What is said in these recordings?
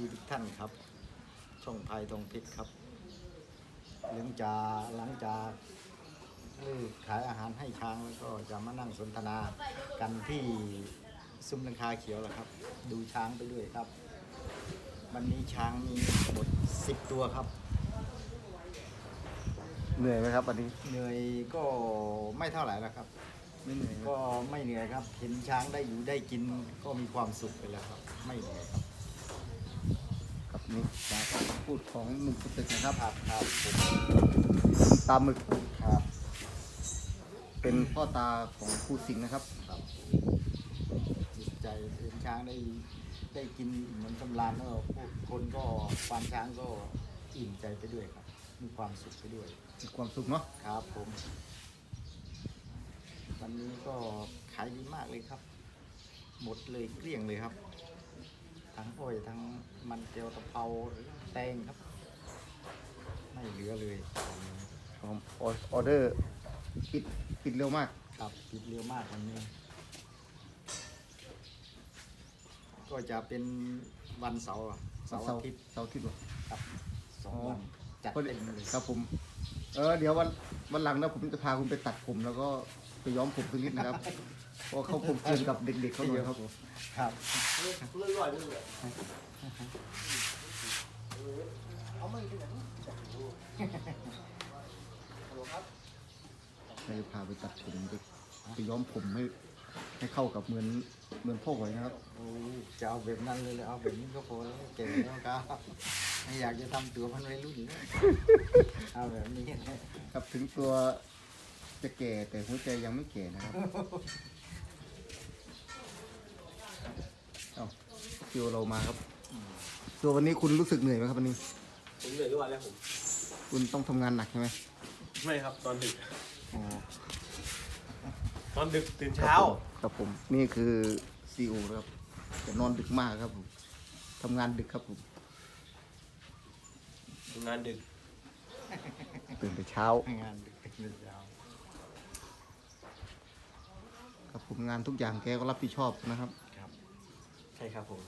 ซีทุกท่านครับ ช่องภัยทองเพชรครับหลังจากหลังจากเลิกขายอาหารให้ช้างแล้วก็จะมานั่งสนทนากันที่ซุ้มหลังคาเขียวแหละครับ ดูช้างไปด้วยครับ วันนี้ช้างมีทั้งหมดสิบตัวครับ เหนื่อยไหมครับวันนี้เหนื่อยก็ไม่เท่าไหร่แล้วครับ ไม่เหนื่อยครับก็ไม่เหนื่อยครับ เห็นช้างได้อยู่ได้กินก็มีความสุขไปแล้วครับ ไม่เหนื่อยครับครับ นี่จากคำพูดของหนุ่มสตึกนะครับครับครับผมตาหมึกครับ เป็นพ่อตาของผู้สิงห์นะครับครับจิตใจเห็นช้างได้ได้กินเหมือนสำราญแล้วพวกคนก็ควานช้างก็อิ่มใจไปด้วยครับ มีความสุขไปด้วยมีความสุขเนาะครับผม วันนี้ก็ขายดีมากเลยครับ หมดเลยเกลี้ยงเลยครับ ทั้งอ้อยทั้งมันเจียวตะเภาแตงครับ ไม่เหลือเลยของออเดอร์ปิดปิดเร็วมากครับปิดเร็วมากวันนี้ ก็จะเป็นวันเสาร์อะเสาร์อาทิตย์เสาร์อาทิตย์เหรอครับสองอ๋อวันจัดพอดีเต็มเลยครับผม เออเดี๋ยววันวันหลังนะผมจะพาคุณไปตัดผมแล้วก็ไปย้อมผมสักนิดนะครับ เพราะเขาคงเกินกับเด็กๆเขาหน่อยครับผมครับเราจะพาไปตัดผมไปไปย้อมผมให้ให้เข้ากับเหมือนเหมือนพ่อหอยนะครับโอ้ยจะเอาแบบนั้นเลยเลยเอาแบบนี้ก็พอแล้วเก่งแล้วครับไม่อยากจะทำตัวพันวัยรุ่นเลยเอาแบบนี้ครับถึงตัวจะแก่แต่หัวใจยังไม่แก่นะครับ เอา คิวเรามาครับตัววันนี้คุณรู้สึกเหนื่อยไหมครับวันนี้ ผมเหนื่อยทุกวันแล้วผม คุณต้องทำงานหนักใช่ไหมไม่ครับตอนดึก อ๋อตอนดึกตื่นเช้า ครับผมนี่คือซีโอครับจะนอนดึกมากครับผมทำงานดึกครับผมทำงานดึก ตื่นแต่เช้า งานดึกเป็นยาวครับผมงานทุกอย่างแกก็รับผิดชอบนะครับ ครับ ใช่ครับผม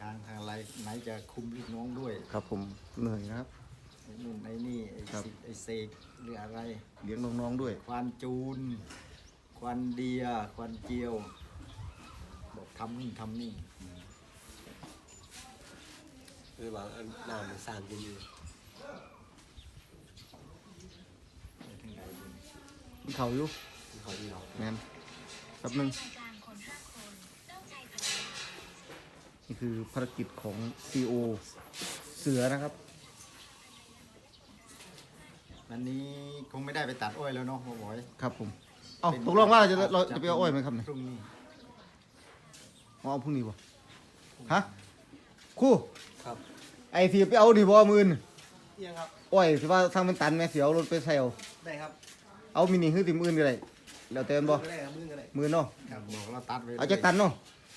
ช้างทางไรไหนจะคุมลูกน้องด้วยครับผมเหนื่อยนะครับ ไอ้นู่นไอ้นี่ไอ้ครับ สิไอ้เสกหรืออะไร เลี้ยงน้องๆด้วย ควานจูน ควานเดีย ควานเจียว บอกทำนู่นทำนี่คือว่าอันหน้ามันสร้างกันอยู่ไปทางไหนดีกินเขาวอยู่ ที่เขาดีเราแมนแป๊บนึง นี่คือภารกิจของซีโอเสือนะครับวันนี้คงไม่ได้ไปตัดอ้อยแล้วเนาะพ่อบอย ครับผมเอ้าตกลงว่าเราจะเราจะไปเอาอ้อยไหมครับเนี่ยพรุ่งนี้อ๋อเอาพรุ่งนี้บ่ฮะครู่ครับไอ้ที่ไปเอาดิบ่มื่นเที่ยงครับอ้อยที่ว่าทางมันตันแม่เสียวรถไปใส่เอาได้ครับเอาเอามินิคือติมื่นก็ได้แล้วแต่มันบ่ก็ได้ครับมือก็ได้มื่นเนาะครับบอกเราตัดไปเอาจักตันเนาะ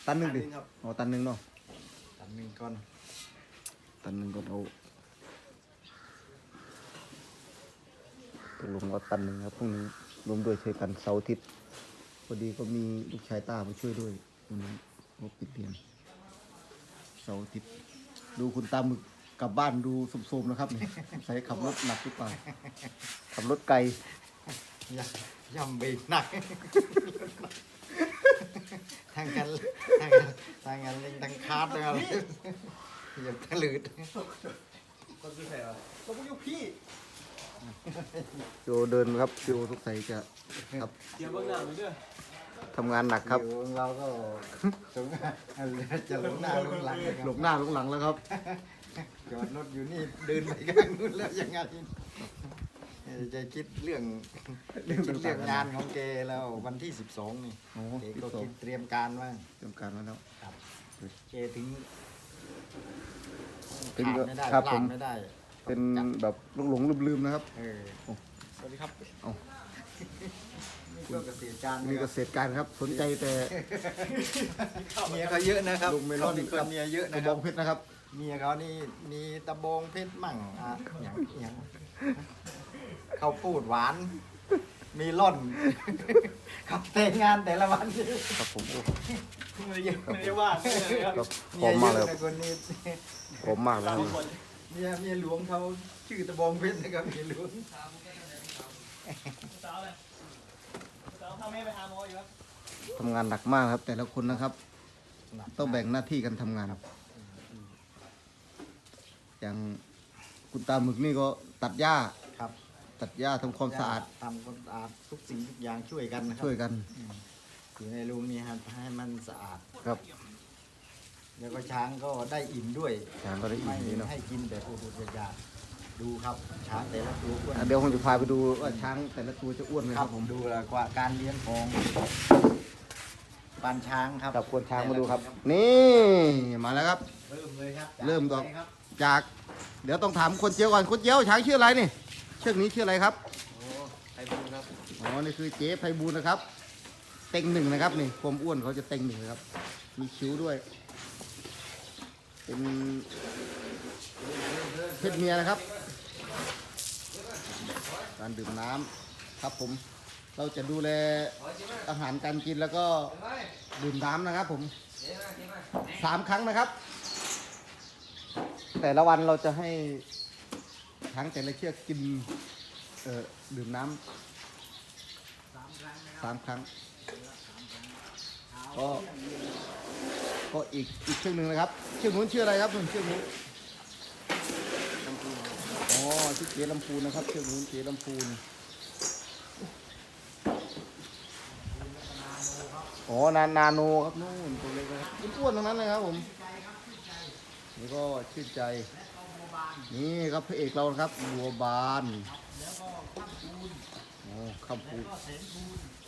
ตันหนึงดิตันหนึ่งครับอ๋อตันหนึงเนาะตัด หนึ่งก่อนตันหนึงก็เอาตกลงว่าตันหนึงครับพรุ่งนี้รวมด้วยช่วยกันเสาร์อาทิตย์พอดีก็มีลูกชายตามาช่วยด้วยวันนี้ก็ปิดเรียนเสาร์อาทิตย์ดูคุณตาหมึกกลับบ้านดูสมๆนะครับเนี่ยใช้ขับรถหนักหรือเปล่าขับรถไกล ย่ำย่ำเบรกหนัก ทางกันทางกันทางกันเล่นทางคาร์ดเลยอะไรอย่าทะลืดคนที่ใส่ว่าเราพวกยุพี่โจเดินครับโจสงสัยจะครับเดี๋ยวเบื้องหน้าไปด้วยทำงานหนักครับอยู่เราก็สงจะหลงหน้าหลงหลังหลรับบหน้าหลบหลังแล้วครับจอดรถอยู่นี่เดินไปข้างนู้นแล้วยังไง จะคิดเรื่องเรื่องคิดต่าเรื่องๆงานของแกแล้ววันที่สิบสองนี่โอ้แกที่ก็สองคิดเตรียมการว่าเตรียมการไว้แล้ว ครับแกถึงเป็นขาดไม่ได้ครับพลาผดม ไม่ได้เป็นแบบหลงๆลืมๆนะครับ เออโอ้สวัสดีครับเอา นี่ก็เกษตรการนี่เกษตรการครับ สนใจแต่เมียเขาเยอะนะครับลุงเมลอนขาเป็นคนเมียเยอะกระนะคบรัอบ งเพชรนะครับ เมียเขานี่มีตะบองเพชรมั่งอะอย่างอย่าง เขาวพูดหวาน มีร่อนเขาแต่งงานแต่ละวันครับผมโอ้ไม่ได้ไม่ได้ว่าไม่ได้ครับก็พร้อมมากเลยครับนะคนนี้พร้อมมากเลยครับเมียเมียหลวงเขาชื่อตะบองเพชรนะครับเมียหลวงสาวเลยสาวพาแม่ไปหาหมออยู่ครับทำงานหนักมากครับ แต่ละคนนะครับ ต้องแบ่งหน้าที่กันทำงานครับ อย่างคุณตาหมึกนี่ก็ตัดหญ้าครับ ตัดหญ้าทำความสะอาดทำความสะอาดทุกสิ่งทุกอย่างช่วยกันนะครัช่วยกันอยู่ในรูนี้ครับให้มันสะอาดครับ แล้วก็ช้างก็ได้อิ่มด้วยช้างก็ได้อิ่มไม่ดีเนาะให้กินแบบอุดๆยากๆดูครับช้างแต่ละตัวอ้วนอะเดี๋ยวผมจะพาไปดูว่าช้างแต่ละตัวจะอ้วนไหมคครัรับบผผมมดูแล้วกว่าการเลี้ยงของปานช้างครับกับควรช้างมาดูครับ นี่มาแล้วครับ เริ่มเลยครับ เริ่มก่อนไปครับจาก เดี๋ยวต้องถามคนเจียวก่อนคนเจียวช้างชื่ออะไรนี่เชือกนี้ชื่ออะไรครับโอ้ไปดูครับอ๋อนี่คือเจ๊ไพบูลย์นะครับ เต็งหนึ่งนะครับนี่ความอ้วนเขาจะเต็งหนึ่งนะครับ มีคิ้วด้วย เป็นเพศเมียนะครับ การดื่มน้ำครับผมเราจะดูแลอาหารการกินแล้วก็ดื่มน้ำนะครับผมสามครั้งนะครับ แต่ละวันเราจะให้ ช้างแต่ละเชือกกินเอ่อดื่มน้ำสามครั้งก็ก็อีกอีกเชือกหนึ่งนะครับ เชือกนู้นชื่ออะไรครับคุณเชือกนู้นลำพูนอ๋อชื่อเจลำพูนนะครับ เชือกนู้นเจลำพูนอ๋อนานาโนครับนู่นตัวเล็กนะครับอ้วนๆทั้งนั้นเลยครับผมนี่ก็ชื่นใจ นี่ครับพระเอกเรานะครับบัวบานโอ้คำพูด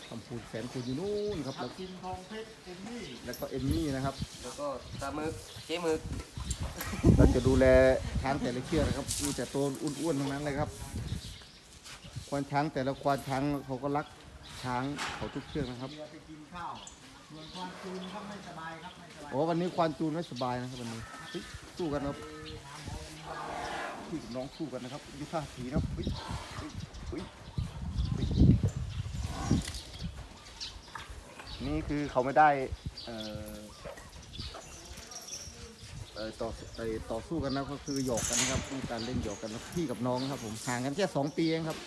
คำพูดแสนคูณอยู่นู่นครับแล้วกินทองเพชรเอ็มนี่แล้วก็เอมมี่นะครับ แล้วก็ตาหมึกเจ๊หมึกเราจะดูแลช้างแต่ละเชือกนะครับมีแต่ตัวอ้วนๆทั้งนั้นเลยครับ ควานช้างแต่ละควานช้างเขาก็รักช้างเขาทุกเชือกนะครับ เรือไปกินข้าวส่วนความจูนก็ไม่สบายครับไม่สบายโอ้วันนี้ควานจูนไม่สบายนะครับวันนี้เฮ้ยสู้กันครับ พี่กับน้องสู้กันนะครับยุท่าสีนะเฮ้ยเฮ้ยเฮ้ยนี่คือเขาไม่ได้เอ่อเอ่อต่อไปต่อสู้กันนะก็คือหยอกกันนะครับมีการเล่นหยอกกันนะพี่กับน้องครับผมห่างกันแค่สองปีเองครับ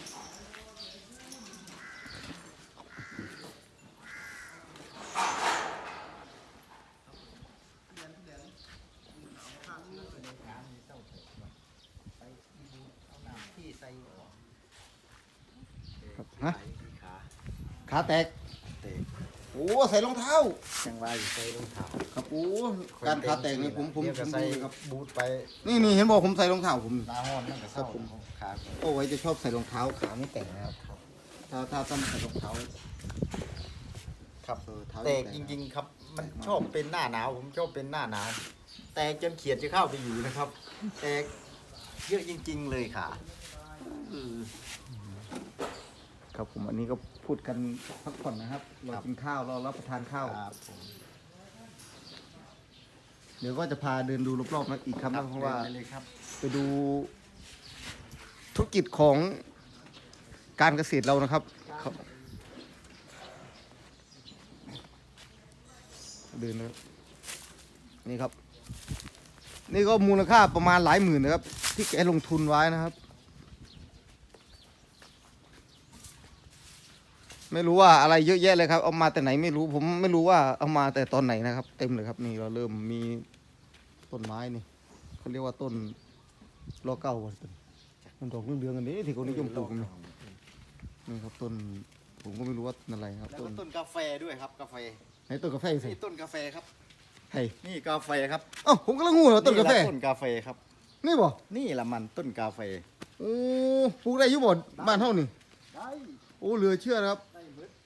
ที่ใส่ ครับฮะ ขา ขาแตก เตะ โอ้ใส่รองเท้า จัง ว่าอยู่ใส่รองเท้าครับโอ้การขาแตกนี่ผมผมเดี๋ยวผก็มใส่ดูครับบูทไปนี่นี่เห็นบอกผมใส่รองเท้าผม หน้าห้อนนั่นก็ครัเข้าบผมขาโอ้ไว้จะชอบใส่รองเท้าขาไม่แต่งนะครับ ถ้าถ้าต้องใส่รองเท้าครับ เออเท้าแตกจริง ๆ ครับ มันชอบเป็นหน้าหนาว ผมชอบเป็นหน้าหนาว แตกจนเขียดจะเข้าไปอยู่นะครับ แตกเยอะจริง ๆ เลยค่ะเออครับผมอันนี้ก็ พูดกันพักผ่อนนะครับเรากินข้าวเรารับประทานข้าวครับผมเดี๋ยวก็จะพาเดินดูรอบๆนะอีกครับนะเพราะว่าดินไปเลยครับ ไปดูธุรกิจของการเกษตรเรานะครับครับ เดินนะครับนี่ครับ นี่ก็มูลค่าประมาณหลายหมื่นนะครับ ที่แกลงทุนไว้นะครับ ไม่รู้ว่าอะไรเยอะแยะเลยครับ เอามาแต่ไหนไม่รู้ผมไม่รู้ว่าเอามาแต่ตอนไหนนะครับ เต็มเลยครับ นี่เราเริ่มมีต้นไม้นี่เขาเรียกว่าต้นล้อเก้าวันต้นมันดอกเรื่องเดืองๆอันนี้ที่เขานิยมปลูกกันนี่นี่ครับต้นผมก็ไม่รู้ว่าต้นอะไรครับแล้วต้ก็นต้นกาแฟด้วยครับกาแฟไหนต้นกาแฟสินี่ต้นกาแฟครับ ไห้นี่กาแฟครับเอ้าผมกำลังงูเหรอต้นกาแฟแหละต้นกาแฟครับ นี่บ่นี่ละมันต้นกาแฟ โอ้ปลูกได้อยุบ่บ้านเท่านี่ได้โอ้เหลือเชื่อนะครับ ได้เบิด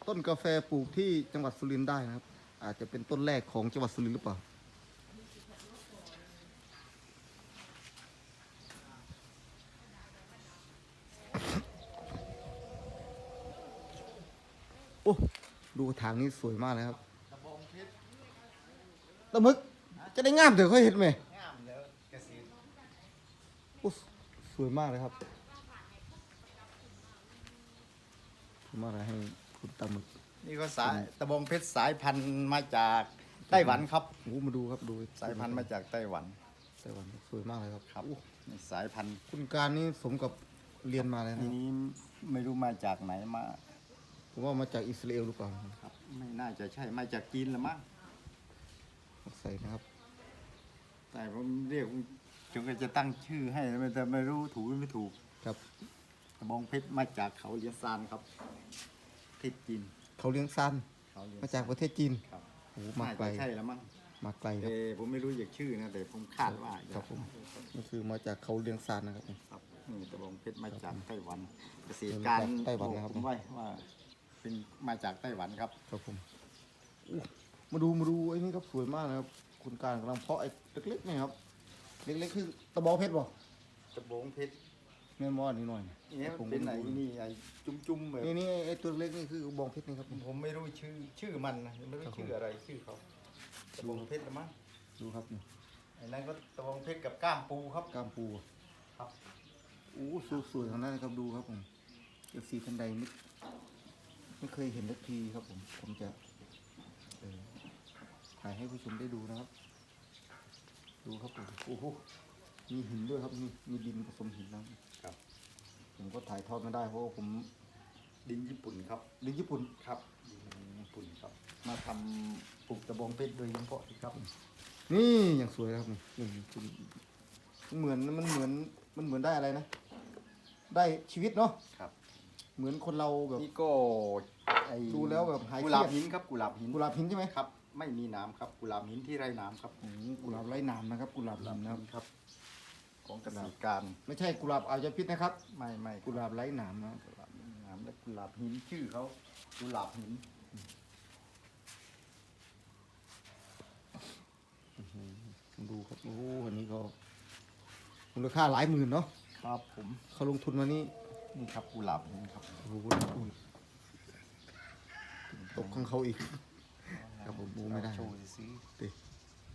ต้นกาแฟปลูกที่จังหวัดสุรินทร์ได้นะครับ อาจจะเป็นต้นแรกของจังหวัดสุรินทร์หรือเปล่าโอ้ดูทางนี้สวยมากเลยครับกระบองเพชรตะมึก จะได้งามเถอะเขาเห็นไหมงามแล้วเกษตรโอ้สวยมากเลยครับสวยมากเลยให้ คุณตะมึกนี่ก็สายตะบองเพชรสายพันธุ์มาจากไต้หวันครับ โอ้มาดูครับดูสายพันธุ์มาจากไต้หวัน ไต้หวันสวยมากเลยครับครับโอ้นี่สายพันธุ์คุณการนี่สมกับเรียนมาเลยทีนะนี้ไม่รู้มาจากไหนมา ผมว่ามาจากอิสราเอลหรือเปล่าครับ ไม่น่าจะใช่มาจากจีนละมั้งใส่นะครับแต่ผมเรียกจนก็จะตั้งชื่อให้แต่ไม่รู้ถูกหรือไม่ถูกครับกระบองเพชรมาจากเขาเลียนซานครับ ที่จีนเขาเลี้ยงซันเขาเลียนมาจากประเทศจีนครับโอ้มาน่าไกลจะใช่แล้วมั้งมาไกลคแต่รับผมไม่รู้จากชื่อนะแต่ผมคาดว่าครับผม นี่คือมาจากเขาเลี้ยงซันนะครับ ครับนี่กระบองเพชรมาจากไต้หวันเกษตรการไต้หวันนะครับผมไว้ว่า เป็นมาจากไต้หวันครับ ครับผมอู้มาดูมาดูไอ้นี่ครับสวยมากนะครับ คุณการกำลังเพาะไอ้เล็กๆนี่ครับ เล็กๆคือตะบองเพชรบ่กระบองเพชร แม่นบ่นี่หน่อยเนี่ยผมเป็นไหนก็ดูนี่ไอ้จุ้มๆแบบนี่นี่ไอ้ตัวเล็กนี่คือกระบองเพชรนี่ครับ ผมไม่รู้ชื่อชื่อมันนะไม่รู้ครับผมชื่ออะไรชื่อเขากระบองเพชรละมั้งดูครับนี่ไอ้นั่นก็กระบองเพชรกับก้ามปูครับกล้ามปูครับอู้สวยๆทางนั้นนะครับดูครับผมเอฟซีทันใดไม่ไม่เคยเห็นสักทีครับผมผมจะเออถ่ายให้ผู้ชมได้ดูนะครับ ดูครับผมโอ้โหมีหินด้วยครับมีมีดินผสมหินนะครับครับ ผมก็ถ่ายทอดไม่ได้เพราะว่าผมดินญี่ปุ่นครับเรียนญี่ปุ่นครับดินญี่ปุ่นครับ มาทำปลูกกระบองเพชรโดยเฉพาะที่ครับ นี่อย่างสวยนะครับนี่นี่คุณมันเหมือนมันเหมือนมันเหมือนได้อะไรนะ ได้ชีวิตเนาะครับ เหมือนคนเราแบบ นี่ก็ไอ้ดูแล้วแบบหายเครียด กุหลาบหินครับกุหลาบหินกุหลาบหินใช่ไหมครับ ไม่มีน้ำครับกุหลาบหินที่ไร้น้ำครับโอ้โหกุหลาบไร้หนามนะครับ กุหลาบหินนะครับครับ ของเกษตรการไม่ใช่กุหลาบอาจจะพิษนะครับ ไม่ไม่กุหลาบไร้หนามนะครับกุหลาบไม่มีน้ำและกุหลาบหินชื่อเขากุหลาบหินดูครับโอ้โหอันนี้ก็มูลค่าหลายหมื่นเนาะครับผมเขาลงทุนมานี่นี่ครับกุหลาบหินครับโอ้โหอุ้ยตกของเขาอีกครับผมดูไม่ได้โชว์ซื้อดิ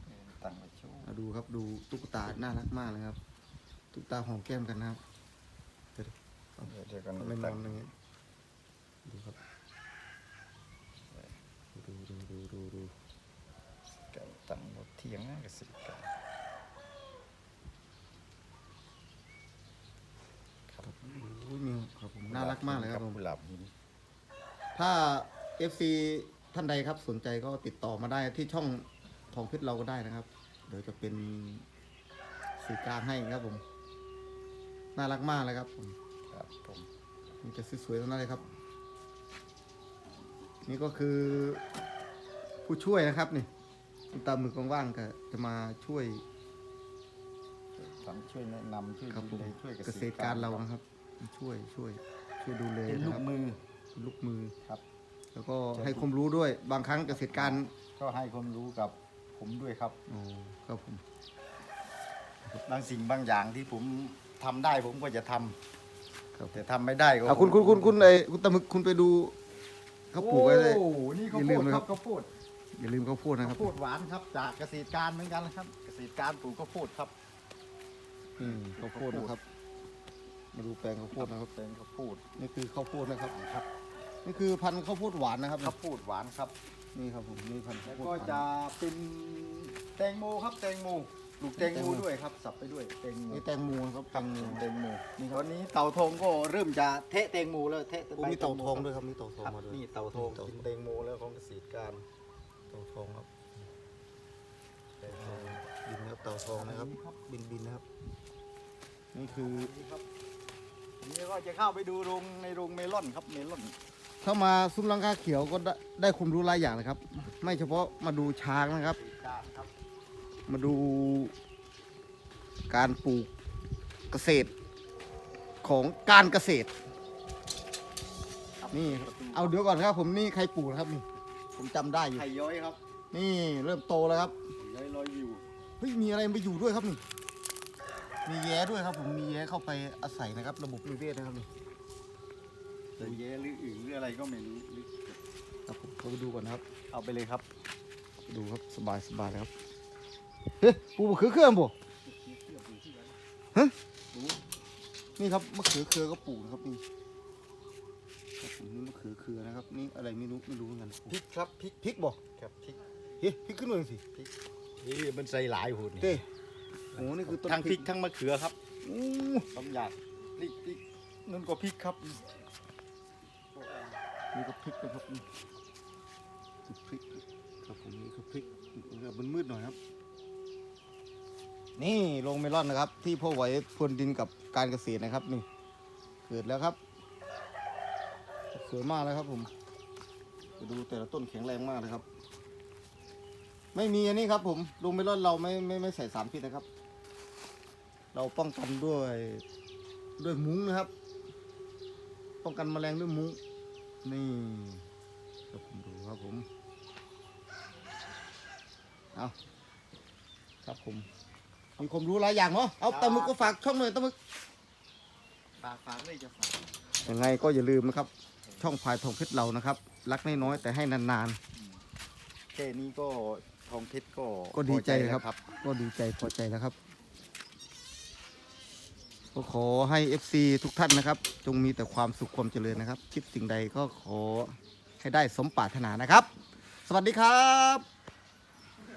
เออตั้งไว้โชว์มาดูครับดูตุ๊กตาน่ารักมากเลยครับ ตุ๊กตาหอมแก้มกันนะครับเดี๋ยวเดี๋ยวเดี๋ยวกันๆไม่นอนอย่างเงี้ยดูครับดูดูดูดูดูกันตั้งหมดเทียงนะเกษตรการโอ้ยมีครับผมน่ารักมากเลยครับผมกุหลาบหินถ้า FC ท่านใดครับสนใจก็ติดต่อมาได้ที่ช่องทองเพชรเราก็ได้นะครับ เดี๋ยวจะเป็นสื่อกลางให้ครับผม น่ารักมากเลยครับผมครับผมมีแต่สวยๆทั้งนั้นเลยครับ นี่ก็คือผู้ช่วยนะครับนี่คุณตามือกว่างๆก็จะมาช่วยทำช่วยแนะนำช่วยครับผดูมแลช่วยเกษตรการเรานะครับ ช่วยช่วยช่วยดูแลเป็นนะลูคกรับมือเป็นลูกมือ ครับ แล้วก็ให้ความรู้ด้วยบางครั้งเกษตรการ ก็ให้ความรู้กับผมด้วยครับโอ้ครับผม บางสิ่งบางอย่างที่ผม ทำได้ผมก็จะทำครับ แต่ทำไม่ได้ก็อะคุณคุณคุณคุณไอ้คุณตามึกคุณไปดูเขาปลูกไว้เลย โอ้โหนี่เขาอย่าวลืโพมดนะคครัรับ บข้าวโพดอย่าลืมข้าวโพดนะครับข้าวโพดหวานครับ จากเกษตรการเหมือนกันนะครับ เกษตรการปลูกข้าวโพดครับอืมข้าวโพดนะครับ มาดูแปลงข้าวโพดนะครับเป็นข้าวโพดนี่คือข้าวโพดนะครับ ครับนี่คือพันธุ์ข้าวโพดหวานนะครับข้าวโพดหวานครับ นี่ครับผมนี่พันธุ์ข้าแล้ววโพดหก็วานจะเป็นแตงโมครับแตงโม ปลูกแตงโมด้วยครับ สับไปด้วยแตงโมนี่แตงโมครับแตงโมแตงโมนี่ตอนนี้เต่าทองก็เริ่มจะเทะแตงโมแล้วเทะโอ้มีเต่าทองด้วยครับมีเต่าทองครับมาด้วยนี่เต่าทองกินแตงโมแล้วของเกษตรการเต่าทองครับบินนะครับเต่าทองนะครับ บินบินนะครับ นี่คือนี่ครับนี่ก็จะเข้าไปดูโรงในโรงเมลอนครับเมลอนเข้ามาซุ้มลังกาเขียวก็ได้ได้ความรู้หลายอย่างนะครับ ไม่เฉพาะมาดูช้างนะครับการครับ มาดูการปลูกเกษตรของการเกษตร นี่ครับเอาเดี๋ยวก่อนครับ ผมนี่ใครปลูกนะครับนี่ ผมจำได้อยู่ ไข่ย้อยครับนี่เริ่มโตแล้วครับ ไข่ย้อยร้อยวิวเฮ้ยมีอะไรไปอยู่ด้วยครับนี่ มีแย้ด้วยครับ ผมมีแย้เข้าไปอาศัยนะครับ ระบบนิเวศนะครับนี่หรือแย่หรืออื่นหรืออะไรก็ไม่รู้หรือครับผมเข้าไปดูก่อนนะครับ เอาไปเลยครับ ดูครับสบายสบายเลยครับ เฮ้ยปลูกมะเขือเครื่องบ่ฮะนี่ครับมะเขือเครือก็ปลูกนะครับนี่ครับผมนี่มะเขือเครือนะครับนี่อะไรไม่รู้ไม่รู้เหมือนกันพริกครับพริกพริกบ่ครับพริกเฮ้ยพริกขึ้นมาสินี่มันใส่หลายหุ่นเต้โอ้นี่คือต้นทั้งพริกทั้งมะเขือครับอู้ต้มยำพริกพริกนั่นก็พริกครับนี่ก็พริกนะครับนี่คือพริกครับผมนี่คือพริกมันมืดๆหน่อยครับ นี่ลงเมลอนนะครับ ที่พ่อไหวพรวนดินกับการเกษตรนะครับ นี่ เกิดแล้วครับ สวยมากเลยครับผมไปดูแต่ละต้นแข็งแรงมากเลยครับ ไม่มีอันนี้ครับ ผมลงเมลอนเราไม่ไม่ไม่ใส่สารพิษนะครับ เราป้องกันด้วยด้วยมุ้งนะครับ ป้องกันแมลงด้วยมุ้งนี่ครับผมดูครับผมเอาครับผม มีความรู้หลายอย่างเนาะเอาตะมึกก็ฝากช่องหน่อยตะมึกฝากฝากเลยจะฝากยังไงก็อย่าลืมนะครับ ช่องพายทองเพชรเรานะครับ รักน้อยๆแต่ให้นานแค่นี้ก็ทองเพชรก็ๆ ก็ดีใจพอครับแล้วก็ดีใจพอใจแล้วครับ ก็ขอให้ FC ทุกท่านนะครับ จงมีแต่ความสุขความเจริญนะครับ คิดสิ่งใดก็ขอให้ได้สมปรารถนานะครับ สวัสดีครับ